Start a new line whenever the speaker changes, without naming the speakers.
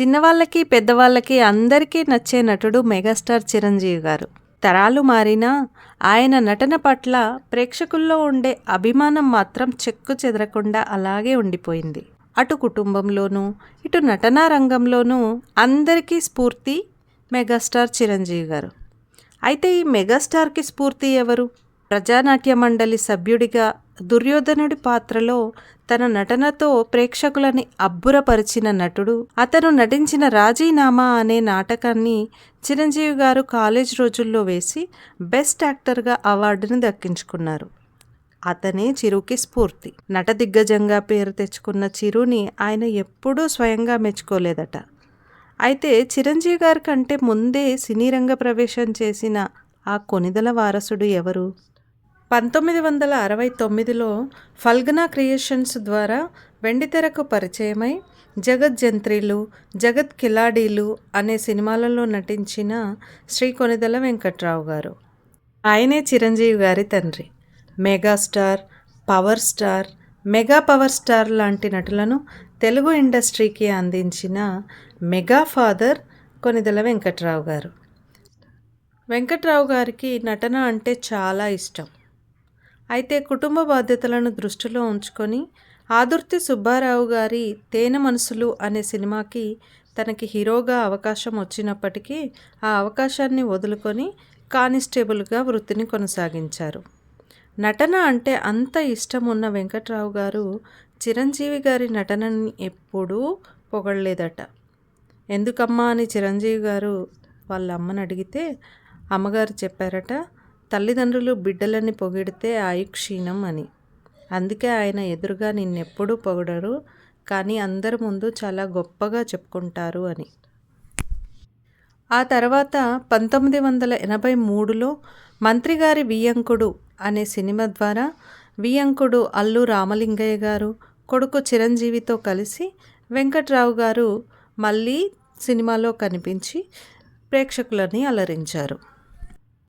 చిన్నవాళ్ళకి పెద్దవాళ్ళకి అందరికీ నచ్చే నటుడు మెగాస్టార్ చిరంజీవి గారు. తరాలు మారినా ఆయన నటన పట్ల ప్రేక్షకుల్లో ఉండే అభిమానం మాత్రం చెక్కు చెదరకుండా అలాగే ఉండిపోయింది. అటు కుటుంబంలోనూ ఇటు నటనా రంగంలోనూ అందరికీ స్ఫూర్తి మెగాస్టార్ చిరంజీవి గారు. అయితే ఈ మెగాస్టార్కి స్ఫూర్తి ఎవరు? ప్రజానాట్య మండలి సభ్యుడిగా దుర్యోధనుడి పాత్రలో తన నటనతో ప్రేక్షకులని అబ్బురపరిచిన నటుడు. అతను నటించిన రాజీనామా అనే నాటకాన్ని చిరంజీవి గారు కాలేజ్ రోజుల్లో వేసి బెస్ట్ యాక్టర్గా అవార్డుని దక్కించుకున్నారు. అతనే చిరుకి స్ఫూర్తి. నట దిగ్గజంగా పేరు తెచ్చుకున్న చిరుని ఆయన ఎప్పుడూ స్వయంగా మెచ్చుకోలేదట. అయితే చిరంజీవి గారి కంటే ముందే సినీ రంగ ప్రవేశం చేసిన ఆ కొనిదల వారసుడు ఎవరు? పంతొమ్మిది వందల అరవై తొమ్మిదిలో ఫల్గనా క్రియేషన్స్ ద్వారా వెండితెరకు పరిచయమై జగత్ జంత్రీలు జగత్ కిలాడీలు అనే సినిమాలలో నటించిన శ్రీ కొనిదల వెంకట్రావు గారు. ఆయనే చిరంజీవి గారి తండ్రి. Megastar power star mega power star లాంటి నటులను తెలుగు ఇండస్ట్రీకి అందించిన మెగా ఫాదర్ కొనిదల వెంకట్రావు గారు. వెంకట్రావు గారికి నటన అంటే చాలా ఇష్టం. అయితే కుటుంబ బాధ్యతలను దృష్టిలో ఉంచుకొని ఆదుర్తి సుబ్బారావు గారి తేనె మనసులు అనే సినిమాకి తనకి హీరోగా అవకాశం వచ్చినప్పటికీ ఆ అవకాశాన్ని వదులుకొని కానిస్టేబుల్గా వృత్తిని కొనసాగించారు. నటన అంటే అంత ఇష్టం ఉన్న వెంకట్రావు గారు చిరంజీవి గారి నటనని ఎప్పుడూ పొగడలేదట. ఎందుకమ్మా అని చిరంజీవి గారు వాళ్ళ అమ్మని అడిగితే అమ్మగారు చెప్పారట తల్లిదండ్రులు బిడ్డలని పొగిడితే ఆయుక్షీణం అని. అందుకే ఆయన ఎదురుగా నిన్నెప్పుడూ పొగడరు కానీ అందరి ముందు చాలా గొప్పగా చెప్పుకుంటారు అని. ఆ తర్వాత పంతొమ్మిది వందల ఎనభై మూడులో మంత్రిగారి వియ్యంకుడు అనే సినిమా ద్వారా వియ్యంకుడు అల్లు రామలింగయ్య గారు కొడుకు చిరంజీవితో కలిసి వెంకట్రావు గారు మళ్ళీ సినిమాలో కనిపించి ప్రేక్షకులని అలరించారు.